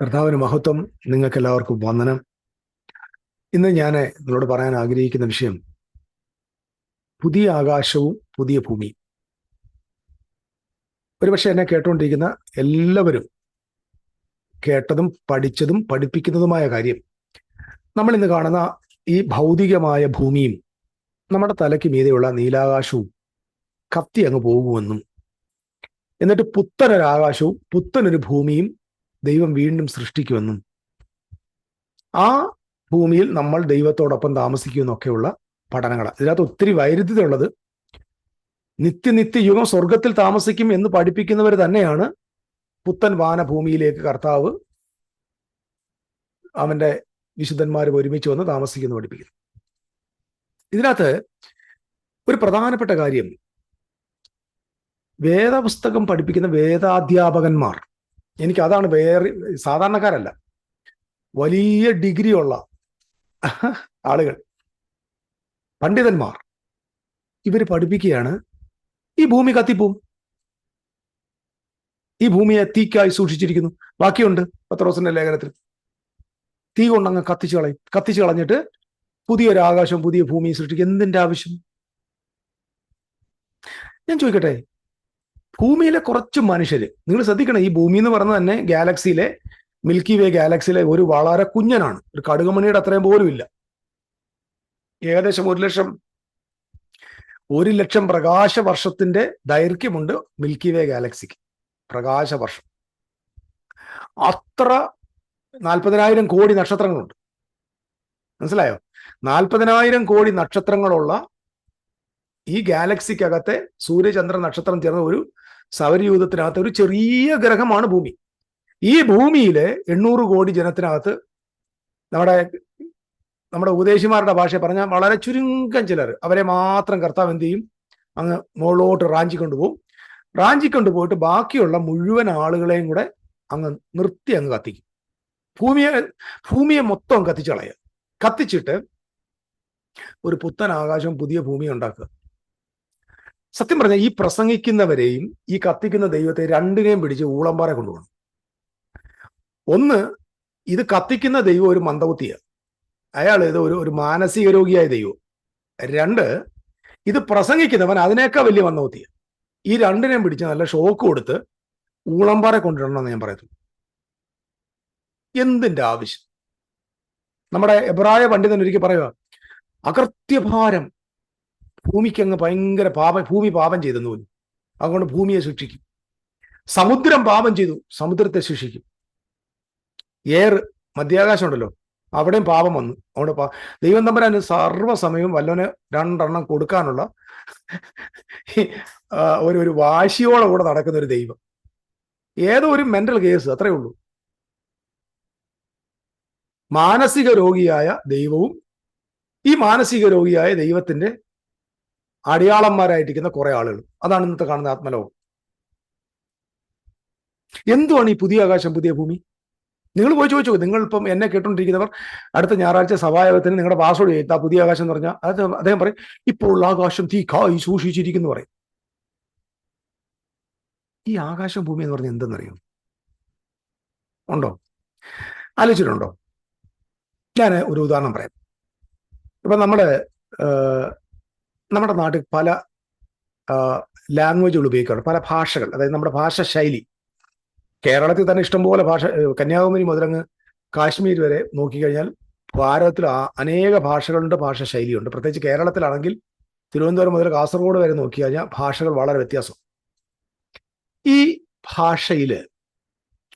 കർത്താവിന് മഹത്വം നിങ്ങൾക്ക് എല്ലാവർക്കും വന്ദനം. ഇന്ന് ഞാൻ നിങ്ങളോട് പറയാൻ ആഗ്രഹിക്കുന്ന വിഷയം പുതിയ ആകാശവും പുതിയ ഭൂമിയും. ഒരുപക്ഷെ എന്നെ കേട്ടുകൊണ്ടിരിക്കുന്ന എല്ലാവരും കേട്ടതും പഠിച്ചതും പഠിപ്പിക്കുന്നതുമായ കാര്യം നമ്മൾ ഇന്ന് കാണുന്ന ഈ ഭൗതികമായ ഭൂമിയും നമ്മുടെ തലയ്ക്ക് മീതെയുള്ള നീലാകാശവും കത്തി അങ്ങ് പോകുമെന്നും എന്നിട്ട് പുത്തനൊരാകാശവും പുത്തനൊരു ഭൂമിയും ദൈവം വീണ്ടും സൃഷ്ടിക്കുമെന്നും ആ ഭൂമിയിൽ നമ്മൾ ദൈവത്തോടൊപ്പം താമസിക്കുമെന്നൊക്കെയുള്ള പഠനങ്ങൾ ഇതിനകത്ത് ഒത്തിരി വൈരുദ്ധ്യതയുള്ളത് നിത്യനിത്യ യുഗം സ്വർഗത്തിൽ താമസിക്കും എന്ന് പഠിപ്പിക്കുന്നവർ തന്നെയാണ് പുത്തൻ വാനഭൂമിയിലേക്ക് കർത്താവ് അവന്റെ വിശുദ്ധന്മാർ ഒരുമിച്ച് വന്ന് താമസിക്കുന്നു പഠിപ്പിക്കുന്നു. ഇതിനകത്ത് ഒരു പ്രധാനപ്പെട്ട കാര്യം വേദപുസ്തകം പഠിപ്പിക്കുന്ന വേദാധ്യാപകന്മാർ എനിക്ക് അതാണ് വേറെ സാധാരണക്കാരല്ല. വലിയ ഡിഗ്രി ഉള്ള ആളുകൾ. പണ്ഡിതന്മാർ. ഇവർ പഠിപ്പിക്കുകയാണ് ഈ ഭൂമി കത്തിപ്പോവും. ഈ ഭൂമിയെ തീക്കായി സൂക്ഷിച്ചിരിക്കുന്നു. ബാക്കിയുണ്ട് പത്രോസിന്റെ ലേഖനത്തിൽ. തീ കൊണ്ടങ്ങ് കത്തിച്ചു കളയും. കത്തിച്ചു കളഞ്ഞിട്ട് പുതിയൊരു ആകാശം പുതിയ ഭൂമി സൃഷ്ടിക്കും. എന്തിന്റെ ആവശ്യം? ഞാൻ ചോദിക്കട്ടെ ഭൂമിയിലെ കുറച്ച് മനുഷ്യര് നിങ്ങൾ ശ്രദ്ധിക്കണം ഈ ഭൂമി എന്ന് പറഞ്ഞ തന്നെ ഗാലക്സിയിലെ മിൽക്കി വേ ഗാലക്സിയിലെ ഒരു വളരെ കുഞ്ഞനാണ്. ഒരു കടുകുമണിയുടെ അത്രയും പോലും ഇല്ല. ഏകദേശം ഒരു ലക്ഷം ഒരു ലക്ഷം പ്രകാശ വർഷത്തിന്റെ ദൈർഘ്യമുണ്ട് മിൽക്കി വേ ഗാലക്സിക്ക്. പ്രകാശ വർഷം അത്ര നാൽപ്പതിനായിരം കോടി നക്ഷത്രങ്ങളുണ്ട്. മനസ്സിലായോ? നാൽപ്പതിനായിരം കോടി നക്ഷത്രങ്ങളുള്ള ഈ ഗാലക്സിക്കകത്തെ സൂര്യചന്ദ്ര നക്ഷത്രം ചേർന്ന ഒരു സൗരയൂഥത്തിനകത്ത് ഒരു ചെറിയ ഗ്രഹമാണ് ഭൂമി. ഈ ഭൂമിയിലെ എണ്ണൂറ് കോടി ജനത്തിനകത്ത് നമ്മുടെ നമ്മുടെ ഉപദേശിമാരുടെ ഭാഷ പറഞ്ഞാൽ വളരെ ചുരുക്കം ചിലർ. അവരെ മാത്രം കർത്താവ് എന്ത് ചെയ്യും? അങ്ങ് മുകളിലോട്ട് റാഞ്ചിക്കൊണ്ട് പോകും റാഞ്ചിക്കൊണ്ട് പോയിട്ട് ബാക്കിയുള്ള മുഴുവൻ ആളുകളെയും കൂടെ അങ്ങ് നിർത്തി അങ്ങ് കത്തിക്കും. ഭൂമിയെ ഭൂമിയെ മൊത്തം കത്തിച്ചു കത്തിച്ചിട്ട് ഒരു പുത്തൻ ആകാശം പുതിയ ഭൂമി ഉണ്ടാക്കുക. സത്യം പറഞ്ഞാൽ ഈ പ്രസംഗിക്കുന്നവരെയും ഈ കത്തിക്കുന്ന ദൈവത്തെ രണ്ടിനെയും പിടിച്ച് ഊളംപാറ കൊണ്ടുപോകണം. ഒന്ന് ഇത് കത്തിക്കുന്ന ദൈവം ഒരു മന്ദബുദ്ധിയാണ്. അയാൾ ഇത് ഒരു ഒരു മാനസിക രോഗിയായ ദൈവം. രണ്ട് ഇത് പ്രസംഗിക്കുന്നവൻ അതിനേക്കാൾ വലിയ മന്ദബുദ്ധിയാണ്. ഈ രണ്ടിനെയും പിടിച്ച് നല്ല ഷോക്ക് കൊടുത്ത് ഊളംപാറ കൊണ്ടുവരണമെന്ന് ഞാൻ പറയുന്നു എന്തിന്റെ ആവശ്യം? നമ്മുടെ എബ്രായ പണ്ഡിതൻ ഒരിക്കൽ പറയുക അകൃത്യഭാരം ഭൂമിക്ക് അങ്ങ് ഭയങ്കര പാപ ഭൂമി പാപം ചെയ്തെന്ന് പോലും അതുകൊണ്ട് ഭൂമിയെ ശിക്ഷിക്കും സമുദ്രം പാപം ചെയ്തു സമുദ്രത്തെ ശിക്ഷിക്കും എയർ മധ്യാകാശം ഉണ്ടല്ലോ അവിടെയും പാപം വന്നു. അവിടെ പാ ദൈവം തമ്പരാന് സർവസമയവും വല്ലവന് രണ്ടെണ്ണം കൊടുക്കാനുള്ള ഒരു ഒരു വാശിയോടെ കൂടെ നടക്കുന്ന ഒരു ദൈവം. ഏതോ ഒരു മെന്റൽ കേസ് അത്രേ ഉള്ളൂ. മാനസിക രോഗിയായ ദൈവവും ഈ മാനസിക രോഗിയായ ദൈവത്തിന്റെ അടയാളന്മാരായിട്ടിരിക്കുന്ന കുറെ ആളുകൾ. അതാണ് ഇന്നത്തെ കാണുന്ന ആത്മലോകം. എന്തുവാണ് ഈ പുതിയ ആകാശം പുതിയ ഭൂമി? നിങ്ങൾ പോയി ചോദിച്ചു. നിങ്ങൾ ഇപ്പം എന്നെ കേട്ടോണ്ടിരിക്കുന്നവർ അടുത്ത ഞായറാഴ്ച സഭായോഗത്തിന് നിങ്ങളുടെ പാസ്വേഡ് ചെയ്ത പുതിയ ആകാശം എന്ന് പറഞ്ഞാൽ അത് അദ്ദേഹം പറയും ഇപ്പോൾ ആകാശം തീ കായി സൂക്ഷിച്ചിരിക്കുന്നു പറയും. ഈ ആകാശം ഭൂമി എന്ന് പറഞ്ഞാൽ എന്തെന്നറിയും? ഉണ്ടോ? ആലോചിച്ചിട്ടുണ്ടോ? ഞാൻ ഒരു ഉദാഹരണം പറയാം. ഇപ്പൊ നമ്മുടെ നമ്മുടെ നാട്ടിൽ പല ലാംഗ്വേജുകൾ ഉപയോഗിക്കാറുണ്ട്. പല ഭാഷകൾ. അതായത് നമ്മുടെ ഭാഷ ശൈലി. കേരളത്തിൽ തന്നെ ഇഷ്ടംപോലെ ഭാഷ കന്യാകുമാരി മുതലങ്ങ് കാശ്മീർ വരെ നോക്കിക്കഴിഞ്ഞാൽ ഭാരതത്തിൽ അനേക ഭാഷകളുണ്ട് ഭാഷ ശൈലിയുണ്ട്. പ്രത്യേകിച്ച് കേരളത്തിലാണെങ്കിൽ തിരുവനന്തപുരം മുതൽ കാസർഗോഡ് വരെ നോക്കി കഴിഞ്ഞാൽ ഭാഷകൾ വളരെ വ്യത്യാസം. ഈ ഭാഷയിൽ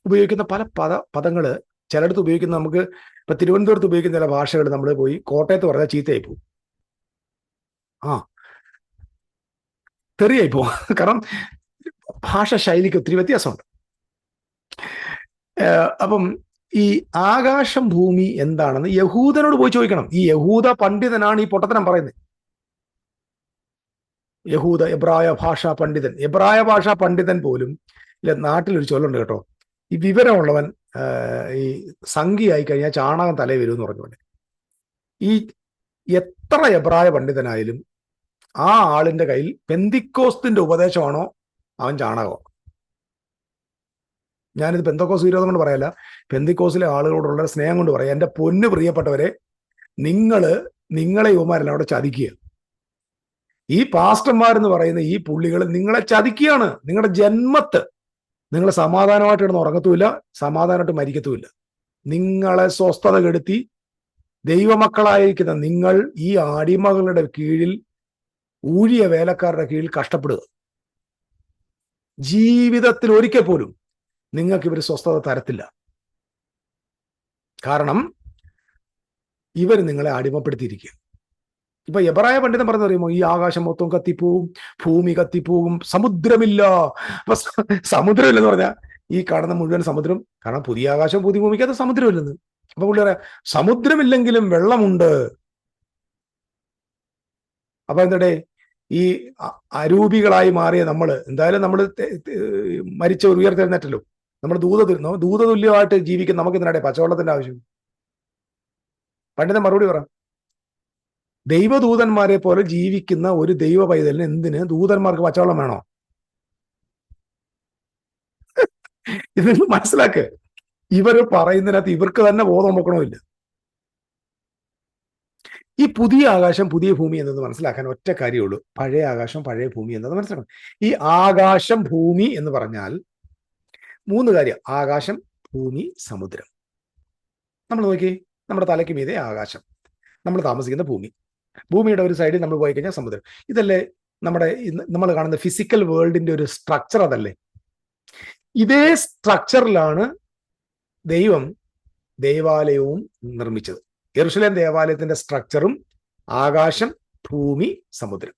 ഉപയോഗിക്കുന്ന പല പദ പദങ്ങൾ ചിലയിടത്ത് ഉപയോഗിക്കുന്ന നമുക്ക് ഇപ്പൊ തിരുവനന്തപുരത്ത് ഉപയോഗിക്കുന്ന ചില ഭാഷകൾ നമ്മൾ പോയി കോട്ടയത്ത് പറഞ്ഞാൽ ചീത്തയായി പോകും. ആ. തെറിയായി പോവാ കാരണം ഭാഷ ശൈലിക്ക് ഒത്തിരി വ്യത്യാസമുണ്ട്. അപ്പം ഈ ആകാശം ഭൂമി എന്താണെന്ന് യഹൂദനോട് പോയി ചോദിക്കണം. ഈ യഹൂദ പണ്ഡിതനാണ് ഈ പൊട്ടത്തനം പറയുന്നത്. യഹൂദ എബ്രായ ഭാഷാ പണ്ഡിതൻ. എബ്രായ ഭാഷാ പണ്ഡിതൻ പോലും ഇല്ല നാട്ടിലൊരു ചൊല്ലുണ്ട് കേട്ടോ. ഈ വിവരമുള്ളവൻ ഈ സംഖ്യയായി കഴിഞ്ഞാൽ ചാണകം തലേ വരും എന്ന് പറഞ്ഞുകൊണ്ട്. ഈ എത്ര എബ്രായ പണ്ഡിതനായാലും ആ ആളിന്റെ കയ്യിൽ പെന്തിക്കോസ്തിന്റെ ഉപദേശമാണോ അവൻ ചാണകോ? ഞാനിത് പെന്തക്കോസ് വിരോധം കൊണ്ട് പറയല്ല. പെന്തിക്കോസിലെ ആളുകളോടുള്ള സ്നേഹം കൊണ്ട് പറയാം. എന്റെ പൊന്ന് പ്രിയപ്പെട്ടവരെ നിങ്ങൾ നിങ്ങളെ യുവമാരെല്ലാം അവിടെ ചതിക്കുക. ഈ പാസ്റ്റർമാരെന്ന് പറയുന്ന ഈ പുള്ളികൾ നിങ്ങളെ ചതിക്കുകയാണ്. നിങ്ങളുടെ ജന്മത്ത്. നിങ്ങൾ സമാധാനമായിട്ട് കിടന്ന് ഉറങ്ങത്തുമില്ല സമാധാനമായിട്ട് മരിക്കത്തുമില്ല. നിങ്ങളെ സ്വസ്ഥത കെടുത്തി ദൈവമക്കളായിരിക്കുന്ന നിങ്ങൾ ഈ അടിമകളുടെ കീഴിൽ ഊഴിയ വേലക്കാരുടെ കീഴിൽ കഷ്ടപ്പെടുക. ജീവിതത്തിൽ ഒരിക്കൽ പോലും നിങ്ങൾക്ക് ഇവർ സ്വസ്ഥത തരത്തില്ല. കാരണം ഇവർ നിങ്ങളെ അടിമപ്പെടുത്തിയിരിക്കുക ഇപ്പൊ എബ്രായ പണ്ഡിതൻ പറഞ്ഞു പറയുമോ ഈ ആകാശം മൊത്തം കത്തിപ്പോവും ഭൂമി കത്തിപ്പോവും സമുദ്രമില്ല. അപ്പൊ സമുദ്രമില്ലെന്ന് പറഞ്ഞാൽ ഈ കാണുന്ന മുഴുവൻ സമുദ്രം കാരണം പുതിയ ആകാശം പുതിയ ഭൂമിക്കകത്ത് സമുദ്രമില്ലെന്ന്. അപ്പൊ പുള്ളി പറയാം സമുദ്രമില്ലെങ്കിലും വെള്ളമുണ്ട്. അപ്പൊ എന്തടേ ഈ അരൂപികളായി മാറിയ നമ്മൾ എന്തായാലും നമ്മൾ മരിച്ച ഒരു ഉയർത്തെഴുന്നേറ്റല്ലോ. നമ്മൾ ദൂത തുല്യമായിട്ട് ജീവിക്കുന്ന നമുക്ക് ഇതിനിടെ പച്ചവെള്ളത്തിന്റെ ആവശ്യം? പണ്ഡിതൻ മറുപടി പറ. ദൈവദൂതന്മാരെ പോലെ ജീവിക്കുന്ന ഒരു ദൈവ പൈതലിന് എന്തിന്? ദൂതന്മാർക്ക് പച്ചവെള്ളം വേണോ? ഇത് മനസ്സിലാക്ക്. ഇവർ പറയുന്നതിനകത്ത് ഇവർക്ക് തന്നെ ബോധം നോക്കണമില്ല ഈ പുതിയ ആകാശം പുതിയ ഭൂമി എന്നത് മനസ്സിലാക്കാൻ ഒറ്റ കാര്യമുള്ളൂ. പഴയ ആകാശം പഴയ ഭൂമി എന്നത് മനസ്സിലാക്കണം. ഈ ആകാശം ഭൂമി എന്ന് പറഞ്ഞാൽ മൂന്ന് കാര്യം. ആകാശം ഭൂമി സമുദ്രം. നമ്മൾ നോക്കി നമ്മുടെ തലയ്ക്ക് മീതെ ആകാശം. നമ്മൾ താമസിക്കുന്ന ഭൂമി. ഭൂമിയുടെ ഒരു സൈഡിൽ നമ്മൾ പോയി കഴിഞ്ഞാൽ സമുദ്രം. ഇതല്ലേ നമ്മുടെ നമ്മൾ കാണുന്ന ഫിസിക്കൽ വേൾഡിന്റെ ഒരു സ്ട്രക്ചർ അതല്ലേ? ഇതേ സ്ട്രക്ചറിലാണ് ദൈവം ദേവാലയവും നിർമ്മിച്ചത്. യെറുഷലേം ദേവാലയത്തിന്റെ സ്ട്രക്ചറും ആകാശം ഭൂമി സമുദ്രം.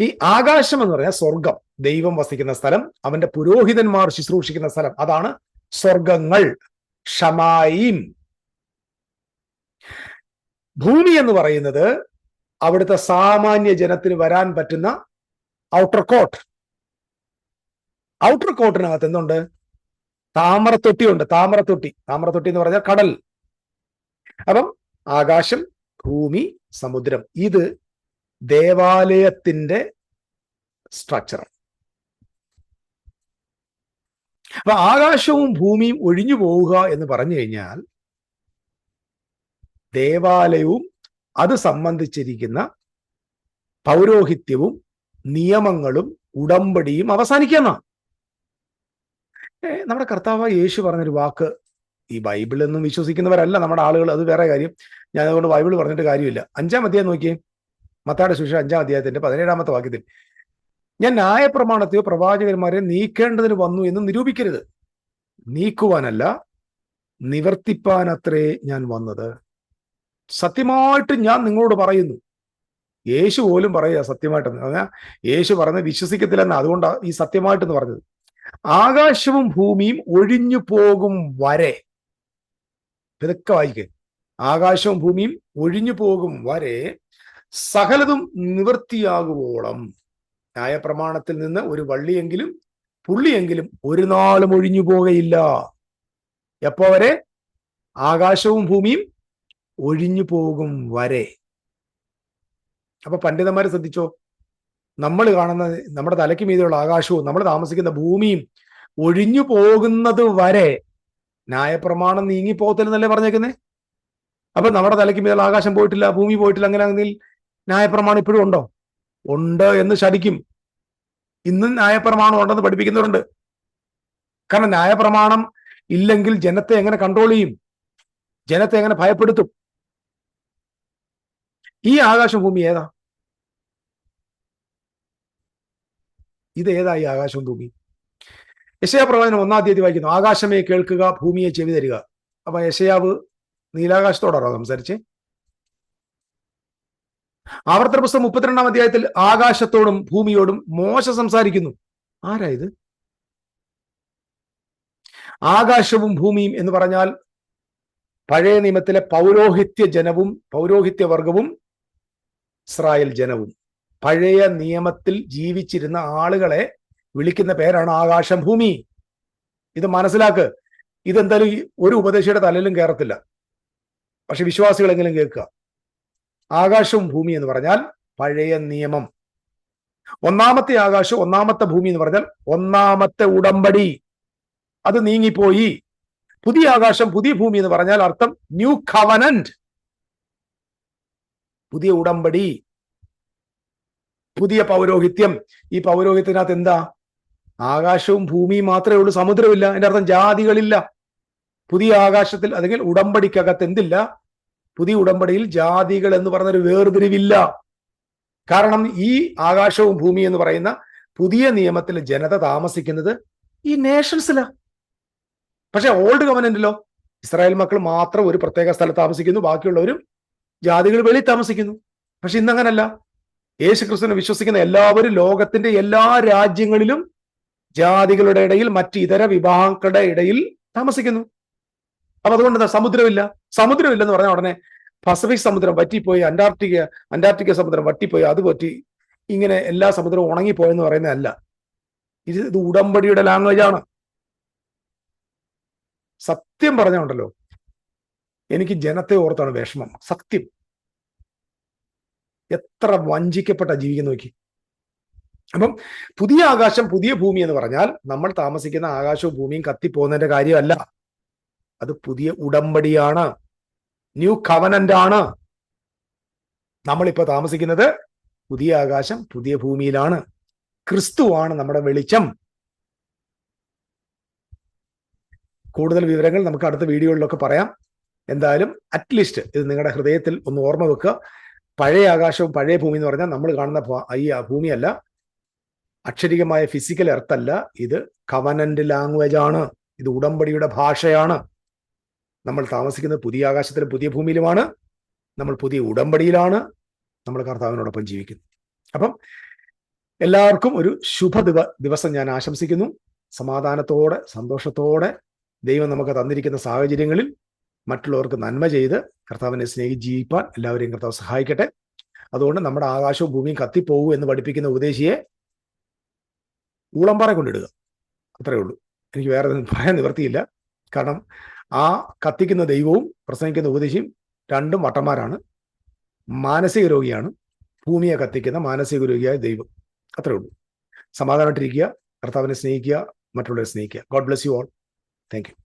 ഈ ആകാശം എന്ന് പറഞ്ഞാൽ സ്വർഗം ദൈവം വസിക്കുന്ന സ്ഥലം അവന്റെ പുരോഹിതന്മാർ ശുശ്രൂഷിക്കുന്ന സ്ഥലം. അതാണ് സ്വർഗങ്ങൾ ഷമായിം. ഭൂമി എന്ന് പറയുന്നത് അവിടുത്തെ സാമാന്യ ജനത്തിന് വരാൻ പറ്റുന്ന ഔട്ടർ കോട്ട് ഔട്ടർ കോട്ടിനകത്ത് എന്തുണ്ട്? താമരത്തൊട്ടിയുണ്ട് താമരത്തൊട്ടി. താമരത്തൊട്ടി എന്ന് പറഞ്ഞാൽ കടൽ. അപ്പം ആകാശം ഭൂമി സമുദ്രം. ഇത് ദേവാലയത്തിന്റെ സ്ട്രക്ചറാണ് അപ്പൊ ആകാശവും ഭൂമിയും ഒഴിഞ്ഞു പോവുക എന്ന് പറഞ്ഞു കഴിഞ്ഞാൽ ദേവാലയവും അത് സംബന്ധിച്ചിരിക്കുന്ന പൗരോഹിത്യവും നിയമങ്ങളും ഉടമ്പടിയും അവസാനിക്കുന്ന നമ്മുടെ കർത്താവ് യേശു പറഞ്ഞൊരു വാക്ക് ഈ ബൈബിളൊന്നും വിശ്വസിക്കുന്നവരല്ല നമ്മുടെ ആളുകൾ. അത് വേറെ കാര്യം. ഞാൻ അതുകൊണ്ട് ബൈബിൾ പറഞ്ഞിട്ട് കാര്യമില്ല. അഞ്ചാം അധ്യായം നോക്കിയേ. മത്താടെ സുവിശേഷം അഞ്ചാം അധ്യായത്തിന്റെ പതിനേഴാമത്തെ വാക്യത്തിൽ. ഞാൻ ന്യായപ്രമാണത്തെയോ പ്രവാചകന്മാരെ നീക്കേണ്ടതിന് വന്നു എന്ന് നിരൂപിക്കരുത്. നീക്കുവാനല്ല നിവർത്തിപ്പാനത്രേ ഞാൻ വന്നത്. സത്യമായിട്ട് ഞാൻ നിങ്ങളോട് പറയുന്നു. യേശു പോലും പറയുക സത്യമായിട്ടെന്ന്. പറഞ്ഞാൽ യേശു പറഞ്ഞത് വിശ്വസിക്കത്തില്ലെന്ന്. അതുകൊണ്ടാണ് ഈ സത്യമായിട്ടെന്ന് പറഞ്ഞത്. ആകാശവും ഭൂമിയും ഒഴിഞ്ഞു പോകും വരെ. ഇതൊക്കെ വായിക്കേ. ആകാശവും ഭൂമിയും ഒഴിഞ്ഞു പോകും വരെ സകലതും നിവൃത്തിയാകുവോളം ന്യായപ്രമാണത്തിൽ നിന്ന് ഒരു വള്ളിയെങ്കിലും പുള്ളിയെങ്കിലും ഒരു നാളും ഒഴിഞ്ഞു പോകയില്ല എപ്പോ വരെ? ആകാശവും ഭൂമിയും ഒഴിഞ്ഞു പോകും വരെ. അപ്പൊ പണ്ഡിതന്മാരെ ശ്രദ്ധിച്ചോ? നമ്മൾ കാണുന്ന നമ്മുടെ തലയ്ക്ക് മീതെയുള്ള ആകാശവും നമ്മൾ താമസിക്കുന്ന ഭൂമിയും ഒഴിഞ്ഞു പോകുന്നത് വരെ ന്യായപ്രമാണം നീങ്ങിപ്പോകത്തില്ലെന്നല്ലേ പറഞ്ഞേക്കുന്നേ? അപ്പൊ നമ്മുടെ തലയ്ക്ക് മീതുള്ള ആകാശം പോയിട്ടില്ല ഭൂമി പോയിട്ടില്ല അങ്ങനെ ആണെങ്കിൽ ന്യായപ്രമാണം ഇപ്പോഴും ഉണ്ടോ? ഉണ്ട് എന്ന് ശടിക്കും ഇന്നും ന്യായപ്രമാണം ഉണ്ടെന്ന് പഠിപ്പിക്കുന്നവരുണ്ട്. കാരണം ന്യായപ്രമാണം ഇല്ലെങ്കിൽ ജനത്തെ എങ്ങനെ കൺട്രോൾ ചെയ്യും? ജനത്തെ എങ്ങനെ ഭയപ്പെടുത്തും? ഈ ആകാശം ഭൂമി ഏതാ? ഇത് ഏതാ ഈ ആകാശവും ഭൂമി യശയാ പ്രവചനം ഒന്നാം തീയതി വായിക്കുന്നു. ആകാശമേ കേൾക്കുക ഭൂമിയെ ചെവി തരിക. അപ്പൊ യശയാവ് നീലാകാശത്തോടാണോ സംസാരിച്ച്? ആവർത്തന പുസ്തകം മുപ്പത്തിരണ്ടാം അധ്യായത്തിൽ ആകാശത്തോടും ഭൂമിയോടും മോശ സംസാരിക്കുന്നു. ആരാ ഇത്? ആകാശവും ഭൂമിയും എന്ന് പറഞ്ഞാൽ പഴയ നിയമത്തിലെ പൗരോഹിത്യ ജനവും പൗരോഹിത്യ വർഗവും ഇസ്രായേൽ ജനവും. പഴയ നിയമത്തിൽ ജീവിച്ചിരുന്ന ആളുകളെ വിളിക്കുന്ന പേരാണ് ആകാശം ഭൂമി ഇത് മനസ്സിലാക്ക്. ഇതെന്തായാലും ഒരു ഉപദേശിയുടെ തലയിലും കയറത്തില്ല പക്ഷെ വിശ്വാസികളെങ്കിലും കേൾക്കുക. ആകാശവും ഭൂമി എന്ന് പറഞ്ഞാൽ പഴയ നിയമം. ഒന്നാമത്തെ ആകാശം ഒന്നാമത്തെ ഭൂമി എന്ന് പറഞ്ഞാൽ ഒന്നാമത്തെ ഉടമ്പടി. അത് നീങ്ങിപ്പോയി. പുതിയ ആകാശം പുതിയ ഭൂമി എന്ന് പറഞ്ഞാൽ അർത്ഥം ന്യൂ കവനന്റ് പുതിയ ഉടമ്പടി. പുതിയ പൗരോഹിത്യം. ഈ പൗരോഹിത്യത്തിനകത്ത് എന്താ? ആകാശവും ഭൂമിയും മാത്രമേ ഉള്ളൂ സമുദ്രമില്ല അതിന്റെ അർത്ഥം ജാതികളില്ല. പുതിയ ആകാശത്തിൽ അല്ലെങ്കിൽ ഉടമ്പടിക്കകത്ത് എന്തില്ല? പുതിയ ഉടമ്പടിയിൽ ജാതികൾ എന്ന് പറഞ്ഞൊരു വേർതിരിവില്ല. കാരണം ഈ ആകാശവും ഭൂമി എന്ന് പറയുന്ന പുതിയ നിയമത്തിൽ ജനത താമസിക്കുന്നത് ഈ നേഷൻസിലാ പക്ഷെ ഓൾഡ് ഗവൺമെന്റിലോ ഇസ്രായേൽ മക്കൾ മാത്രം ഒരു പ്രത്യേക സ്ഥലത്ത് താമസിക്കുന്നു ബാക്കിയുള്ളവരും ജാതികൾ വെളി താമസിക്കുന്നു. പക്ഷെ ഇന്നങ്ങനല്ല. യേശു ക്രിസ്തുവിനെ വിശ്വസിക്കുന്ന എല്ലാവരും ലോകത്തിന്റെ എല്ലാ രാജ്യങ്ങളിലും ജാതികളുടെ ഇടയിൽ മറ്റ് ഇതര വിഭാഗങ്ങളുടെ ഇടയിൽ താമസിക്കുന്നു. അപ്പൊ അതുകൊണ്ട് എന്താ സമുദ്രമില്ല? സമുദ്രമില്ലെന്ന് പറഞ്ഞാൽ ഉടനെ പസഫിക് സമുദ്രം വറ്റിപ്പോയി അന്റാർട്ടിക്ക അന്റാർട്ടിക്ക സമുദ്രം വറ്റിപ്പോയി അത് പറ്റി. ഇങ്ങനെ എല്ലാ സമുദ്രവും ഉണങ്ങിപ്പോയെന്ന് പറയുന്നതല്ല. ഇത് ഇത് ഉടമ്പടിയുടെ ലാംഗ്വേജ് ആണ്. സത്യം പറഞ്ഞുണ്ടല്ലോ. എനിക്ക് ജനത്തെ ഓർത്താണ് വിഷമം. സത്യം. എത്ര വഞ്ചിക്കപ്പെട്ട ജീവിക്കുന്ന നോക്കി. അപ്പം പുതിയ ആകാശം പുതിയ ഭൂമി എന്ന് പറഞ്ഞാൽ നമ്മൾ താമസിക്കുന്ന ആകാശവും ഭൂമിയും കത്തിപ്പോകുന്നതിന്റെ കാര്യമല്ല. അത് പുതിയ ഉടമ്പടിയാണ്. ന്യൂ കവനന്റ് ആണ്. നമ്മളിപ്പോ താമസിക്കുന്നത് പുതിയ ആകാശം പുതിയ ഭൂമിയിലാണ്. ക്രിസ്തുവാണ് നമ്മുടെ വെളിച്ചം. കൂടുതൽ വിവരങ്ങൾ നമുക്ക് അടുത്ത വീഡിയോകളിലൊക്കെ പറയാം. എന്തായാലും അറ്റ്ലീസ്റ്റ് ഇത് നിങ്ങളുടെ ഹൃദയത്തിൽ ഒന്ന് ഓർമ്മ വെക്കുക പഴയ ആകാശവും പഴയ ഭൂമി എന്ന് പറഞ്ഞാൽ നമ്മൾ കാണുന്ന ഈ ഭൂമിയല്ല. അക്ഷരികമായ ഫിസിക്കൽ എർത്ത് അല്ല ഇത് കവനന്റ് ലാംഗ്വേജ് ആണ്. ഇത് ഉടമ്പടിയുടെ ഭാഷയാണ്. നമ്മൾ താമസിക്കുന്നത് പുതിയ ആകാശത്തിലും പുതിയ ഭൂമിയിലുമാണ്. നമ്മൾ പുതിയ ഉടമ്പടിയിലാണ്. നമ്മൾ കർത്താവിനോടൊപ്പം ജീവിക്കുന്നു. അപ്പം എല്ലാവർക്കും ഒരു ശുഭ ദിവ ദിവസം ഞാൻ ആശംസിക്കുന്നു. സമാധാനത്തോടെ സന്തോഷത്തോടെ ദൈവം നമുക്ക് തന്നിരിക്കുന്ന സാഹചര്യങ്ങളിൽ മറ്റുള്ളവർക്ക് നന്മ ചെയ്ത് കർത്താവിനെ സ്നേഹിച്ച് ജീവിപ്പാൻ എല്ലാവരെയും കർത്താവ് സഹായിക്കട്ടെ. അതുകൊണ്ട് നമ്മുടെ ആകാശവും ഭൂമിയും കത്തിപ്പോകൂ എന്ന് പഠിപ്പിക്കുന്ന ഉപദേശിയെ ഊളംപാറ കൊണ്ടിടുക. അത്രയേ ഉള്ളൂ. എനിക്ക് വേറെ പറയാൻ നിവർത്തിയില്ല കാരണം ആ കത്തിക്കുന്ന ദൈവവും പ്രസംഗിക്കുന്ന ഉപദേശിയും രണ്ടും വട്ടന്മാരാണ്. മാനസിക രോഗിയാണ്. ഭൂമിയെ കത്തിക്കുന്ന മാനസിക രോഗിയായ ദൈവം. അത്രയേ ഉള്ളൂ. സമാധാനമായിട്ടിരിക്കുക. കർത്താവിനെ സ്നേഹിക്കുക. മറ്റുള്ളവരെ സ്നേഹിക്കുക. God bless you all thank